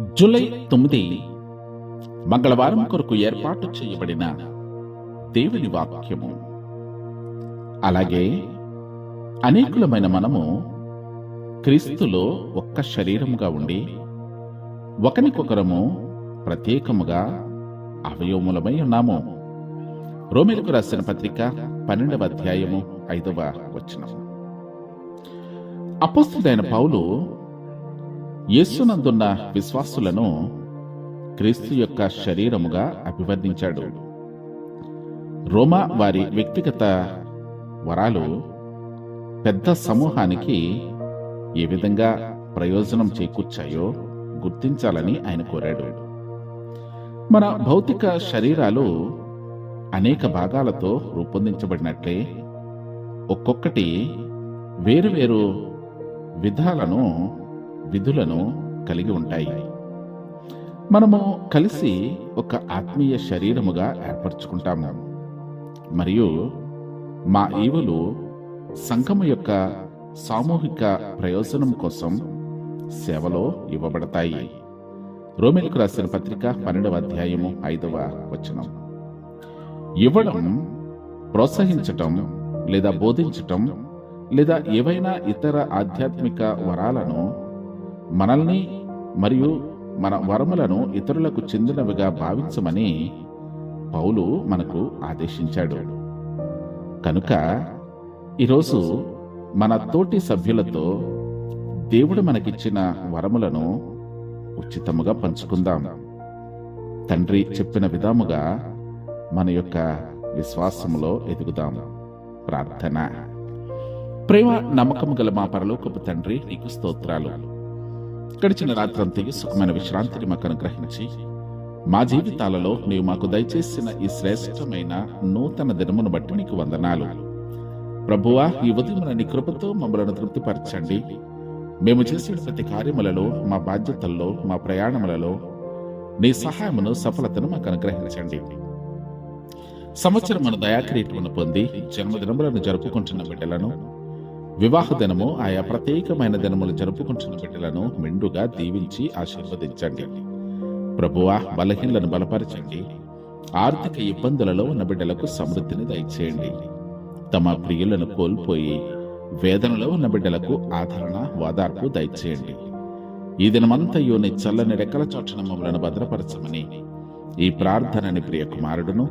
July తొమ్మిది మంగళవారం కొరకు ఏర్పాటు చేయబడిన దేవుని వాక్యము. అలాగే అనేకులమైన మనము క్రీస్తులో ఒక్క శరీరముగా ఉండి ఒకనికొకరము ప్రత్యేకముగా అవయవములమై ఉన్నాము. రోమిలకు రాసిన పత్రిక పన్నెండవ అధ్యాయము ఐదవ వచనం అపస్తుడైన పౌలు యేసునందున్న విశ్వాసులను క్రీస్తు యొక్క శరీరముగా అభివర్ణించాడు. రోమా వారి వ్యక్తిగత వరాలు పెద్ద సమూహానికి ఏ విధంగా ప్రయోజనం చేకూర్చాయో గుర్తించాలని ఆయన కోరాడు. మన భౌతిక శరీరాలు అనేక భాగాలతో రూపొందించబడినట్లే ఒక్కొక్కటి వేరువేరు విధాలను విధులను కలిగి ఉంటాయి. మనము కలిసి ఒక ఆత్మీయ శరీరముగా ఏర్పరచుకుంటాము మరియు మా ఈవులు సంఘము యొక్క సామూహిక ప్రయోజనం కోసం సేవలో ఇవ్వబడతాయి. రోమిలకు రాసిన పత్రిక పన్నెండవ అధ్యాయము ఐదవ వచనం. ఇవ్వడం ప్రోత్సహించటం లేదా బోధించటం లేదా ఏవైనా ఇతర ఆధ్యాత్మిక వరాలను మనల్ని మరియు మన వరములను ఇతరులకు చెందినవిగా భావించమని పౌలు మనకు ఆదేశించాడు. కనుక ఈరోజు మన తోటి సభ్యులతో దేవుడు మనకిచ్చిన వరములను ఉచితముగా పంచుకుందాం. తండ్రి చెప్పిన విధముగా మన యొక్క విశ్వాసములో ఎదుగుదాం. ప్రార్థన. ప్రేమ నమ్మకము గల మా పరలోకపు తండ్రి నీకు స్తోత్రాలు. గడిచిన రాత్రంతయు సుఖమైన విశ్రాంతిని మాకు అనుగ్రహించి మా జీవితాలలో నీవు మాకు దయచేసిన ఈ శ్రేష్టమైన నూతన దినమును బట్టి నీకు వందనాలు. ప్రభువా ఈ ఉదయం నీ కృపతో మమ్మలను తృప్తిపరచండి. మేము చేసిన ప్రతి కార్యములలో మా బాధ్యతల్లో మా ప్రయాణములలో నీ సహాయమును సఫలతను మాకు అనుగ్రహించండి సంవత్సరమును దయాక్రియటమును పొంది జన్మదినములను జరుపుకుంటున్న బిడ్డలను వివాహ దినము ఆయా ప్రత్యేకమైన దినములు జరుపుకుంటున్న బిడ్డలను మెండుగా దీవించి ఆశీర్వదించండి. ప్రభువా బలహీనలను బలపరచండి. ఆర్థిక ఇబ్బందులలో ఉన్న బిడ్డలకు సమృద్ధిని దయచేయండి. తమ ప్రియులను కోల్పోయి వేదనలో ఉన్న బిడ్డలకు ఆదరణ వాదార్పు దయచేయండి. ఈ దినమంతయు నీ చల్లని రెక్కల చోట్ల మమ్మలను భద్రపరచమని ఈ ప్రార్థనని ప్రియ కుమారుడును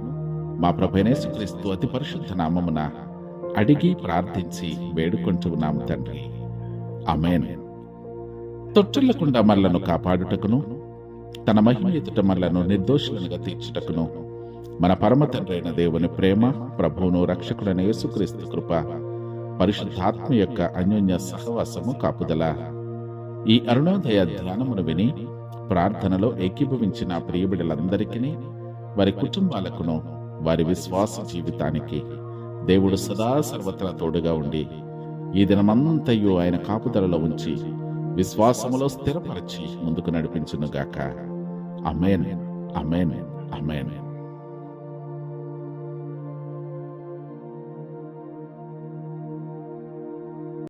మా ప్రభనేసుక్రీస్తు అతి పరిశుద్ధ నామమున అడిగి ప్రార్థించి వేడుకుంటున్నాము తండ్రి. అమేన్ తొట్టులకుండా మల్లను కాపాడుటకును తన మహిమ ఎదుట మల్లను నిర్దోషులనుగా తీర్చుటకును మన పరమ తండ్రి అయిన దేవుని ప్రేమ ప్రభువును రక్షకుడైన యేసుక్రీస్తు కృప పరిశుద్ధాత్మ యొక్క అన్యోన్య సహవాసము కాపుదల. ఈ అరుణోదయ ధ్యానమును విని ప్రార్థనలో ఏకీభవించిన ప్రియబిడలందరికీ వారి కుటుంబాలకును వారి విశ్వాస జీవితానికి దేవుడు సదా సర్వత్రా తోడుగా ఉండి ఈ దినమంతయు ఆయన కాపుదలలో ఉంచి విశ్వాసములో స్థిరపరిచి ముందుకు నడిపించునుగాక. అమేన్ అమేన్ అమేన్